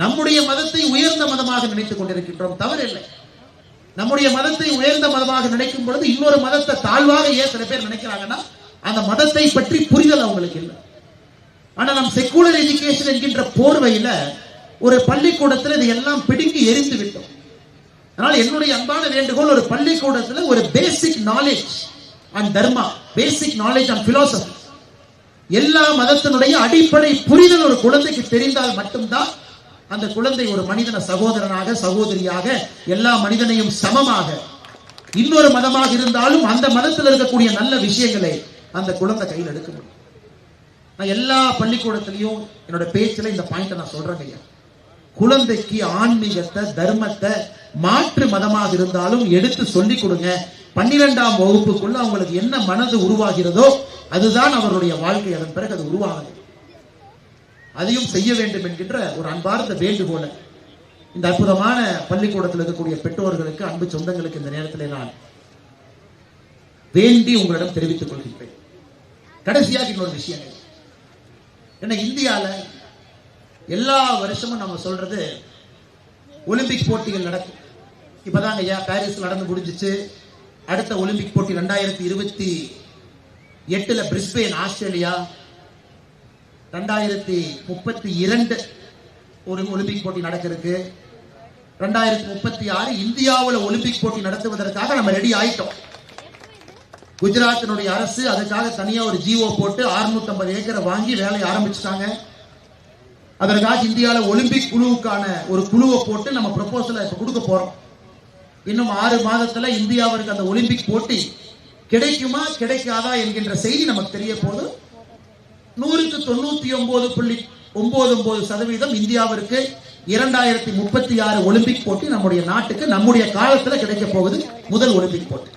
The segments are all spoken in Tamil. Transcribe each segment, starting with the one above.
நம்முடைய மதத்தை உயர்ந்த மதமாக நினைத்துக் கொண்டிருக்கின்றோம். தவறில்லை. நம்முடைய மதத்தை உயர்ந்த மதமாக நினைக்கும் பொழுது இன்னொரு மதத்தை தாழ்வாக ஏன் சில பேர் நினைக்கிறாங்கன்னா அந்த மதத்தை பற்றி புரிதல் அவங்களுக்கு இல்லை. ஆனா நம் செக்குலர் எஜுகேஷன் என்கின்ற போர்வையில ஒரு பள்ளிக்கூடத்தில் இது எல்லாம் பிடுங்கி எரிந்து விட்டோம். அதனால என்னுடைய அன்பான வேண்டுகோள் ஒரு பள்ளிக்கூடத்தில் ஒரு basic knowledge and dharma basic knowledge and philosophy எல்லா மதத்தினுடைய அடிப்படை புரிதல் ஒரு குழந்தைக்கு தெரிந்தால் மட்டும்தான் அந்த குழந்தை ஒரு மனிதன சகோதரனாக சகோதரியாக எல்லா மனிதனையும் சமமாக இன்னொரு மதமாக இருந்தாலும் அந்த மதத்தில் இருக்கக்கூடிய நல்ல விஷயங்களை அந்த குழந்தை கையில் எடுக்க முடியும். நான் எல்லா பள்ளிக்கூடத்திலையும் என்னோட பேச்சில் இந்த பாயிண்ட்டை நான் சொல்றேன் ஐயா. குழந்தைக்கு ஆன்மீகத்தை தர்மத்தை மாற்று மதமாக இருந்தாலும் எடுத்து சொல்லிக் கொடுங்க. பன்னிரெண்டாம் வகுப்புக்குள்ள அவங்களுக்கு என்ன மனது உருவாகிறதோ அதுதான் அவருடைய வாழ்க்கை. அதன் பிறகு அது உருவாகுது அதையும் செய்ய வேண்டும் என்கின்ற ஒரு அன்பார்ந்த வேண்டுகோளை. இந்த அற்புதமான பள்ளிக்கூடத்தில் இருக்கக்கூடிய பெற்றோர்களுக்கு அன்பு சொந்தங்களுக்கு இந்த நேரத்தில் நான் வேண்டி உங்களிடம் தெரிவித்துக் கொள்கின்றேன். கடைசியாக இன்னொரு விஷயம். என்ன இந்தியாவில் எல்லா வருஷமும் நம்ம சொல்றது ஒலிம்பிக் போட்டிகள் நடக்கும். இப்பதாங்க ஐயா பாரிஸ் நடந்து முடிஞ்சிச்சு. அடுத்த ஒலிம்பிக் போட்டி ரெண்டாயிரத்தி இருபத்தி எட்டுல பிரிஸ்பெயின் ஆஸ்திரேலியா ரெண்டாயிரத்தி முப்பத்தி இரண்டு ஒரு ஒலிம்பிக் போட்டி நடக்கிறதுக்கு ரெண்டாயிரத்தி முப்பத்தி ஆறு இந்தியாவில் ஒலிம்பிக் போட்டி நடத்துவதற்காக நம்ம ரெடி ஆயிட்டோம். குஜராத்தினுடைய அரசு அதுக்காக தனியா ஒரு ஜிஓ போட்டு 650 ஏக்கரை வாங்கி வேலையை ஆரம்பிச்சிட்டாங்க. அதற்காக இந்தியாவில் ஒலிம்பிக் குழுவுக்கான ஒரு குழுவை போட்டு நம்ம ப்ரொபோசலை இப்ப கொடுக்க போறோம். இன்னும் ஆறு மாதத்துல இந்தியாவிற்கு அந்த ஒலிம்பிக் போட்டி கிடைக்குமா கிடைக்காதா என்கின்ற செய்தி நமக்கு தெரிய போது நூறுக்கு தொண்ணூத்தி ஒன்பது புள்ளி ஒன்பது ஒன்பது சதவீதம் இந்தியாவிற்கு இரண்டாயிரத்தி முப்பத்தி ஆறு ஒலிம்பிக் போட்டி நம்முடைய நாட்டுக்கு நம்முடைய காலத்துல கிடைக்க போகுது முதல் ஒலிம்பிக் போட்டி.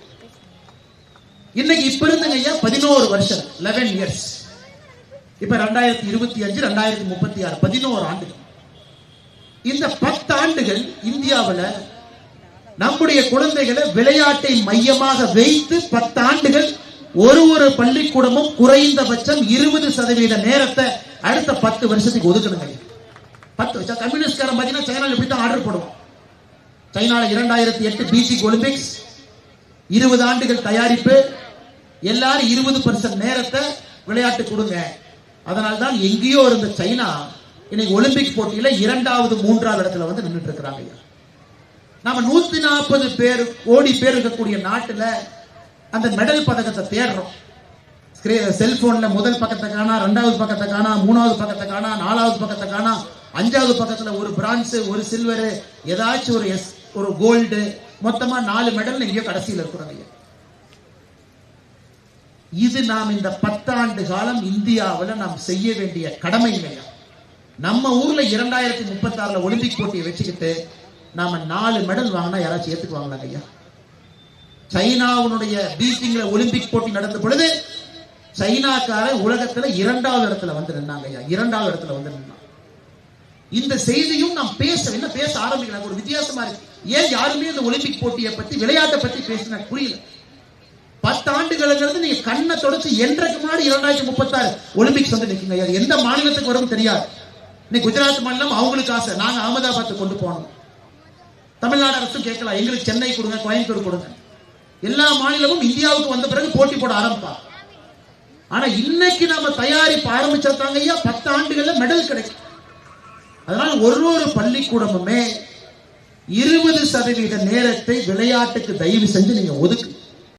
இன்னைக்கு இப்ப இருந்துங்க ஐயா பதினோரு வருஷம் லெவன் இயர்ஸ் இப்ப ரெண்டாயிரத்தி இருபத்தி அஞ்சு ரெண்டாயிரத்தி முப்பத்தி ஆறு பதினோரு ஆண்டுகள். இந்த பத்து ஆண்டுகள் இந்தியாவுல நம்முடைய குழந்தைகளை விளையாட்டை மையமாக வைத்து பத்து ஆண்டுகள் ஒரு ஒரு பள்ளிக்கூடமும் குறைந்தபட்சம் இருபது சதவீத நேரத்தை அடுத்த பத்து வருஷத்துக்கு ஒதுக்கணுங்க பத்து வருஷம். கம்யூனிஸ்ட்காரன் பார்த்தீங்கன்னா சைனால இப்படி தான் ஆர்டர் போடுவோம் சைனால இரண்டாயிரத்தி எட்டு பீசிக் ஒலிம்பிக்ஸ் இருபது ஆண்டுகள் தயாரிப்பு எல்லாரும் இருபது பர்சன்ட் நேரத்தை விளையாட்டு கொடுங்க. அதனால தான் எங்கேயோ இருந்த சைனா இன்னைக்கு ஒலிம்பிக் போட்டியில இரண்டாவது மூன்றாவது இடத்துல வந்து நின்றுட்டு இருக்கிறாங்க ஐயா. நாம நூத்தி நாற்பது பேர் கோடி பேர் இருக்கக்கூடிய நாட்டுல அந்த மெடல் பதக்கத்தை தேடுறோம். செல்போன்ல முதல் பக்கத்தை காணா ரெண்டாவது பக்கத்தை காணா மூணாவது பக்கத்தை காணா நாலாவது பக்கத்தை காணா அஞ்சாவது பக்கத்துல ஒரு பிரான்ஸ் ஒரு சில்வர் ஏதாச்சும் ஒரு எஸ் ஒரு கோல்டு மொத்தமா நாலு மெடல் எங்கேயோ கடைசியில் இருக்கிறாங்க ஐயா. இது நாம் இந்த பத்தாண்டு காலம் இந்தியாவில் நாம் செய்ய வேண்டிய கடமை இல்லையா நம்ம ஊர்ல இரண்டாயிரத்தி முப்பத்தி ஆறுல ஒலிம்பிக் போட்டியை வச்சுக்கிட்டு நாம நாலு மெடல் வாங்கினா யாராச்சும் ஏத்துக்குவாங்களா ஐயா? சைனாவுடைய பீஜிங்ல ஒலிம்பிக் போட்டி நடந்த பொழுது சைனாக்கார உலகத்துல இரண்டாவது இடத்துல வந்து நின்னாங்க ஐயா. இரண்டாவது இடத்துல வந்து நின்னாங்க இந்த செய்தியும் நாம் பேச என்ன பேச ஆரம்பிக்கலாம் ஒரு வித்தியாசமா இருக்கு. ஏன் யாருமே இந்த ஒலிம்பிக் போட்டியை பத்தி விளையாட்டை பத்தி பேசின புரியல? பத்தாண்டுகளுங்கிறது நீங்க கண்ணை தொடச்சு என்றைக்கு முன்னாடி இரண்டாயிரத்தி முப்பத்தாறு ஒலிம்பிக்ஸ் வந்து நிற்குங்க அது எந்த மாநிலத்துக்கு வரும் தெரியாது. இன்னைக்கு குஜராத் மாநிலம் அவங்களுக்கு ஆசை. நாங்க அகமதாபாத் கொண்டு போனோம் தமிழ்நாடு அரசும் கேட்கலாம். எங்களுக்கு சென்னை கொடுங்க கோயம்புத்தூர் கொடுங்க. எல்லா மாநிலமும் இந்தியாவுக்கு வந்த பிறகு போட்டி போட ஆரம்பிப்பா. ஆனா இன்னைக்கு நம்ம தயாரிப்பு ஆரம்பிச்சிருக்காங்க ஐயா பத்து ஆண்டுகள்ல மெடல் கிடைக்கும். அதனால ஒரு ஒரு பள்ளிக்கூடமுமே இருபது சதவீத நேரத்தை விளையாட்டுக்கு தயவு செஞ்சு நீங்க ஒதுக்கு.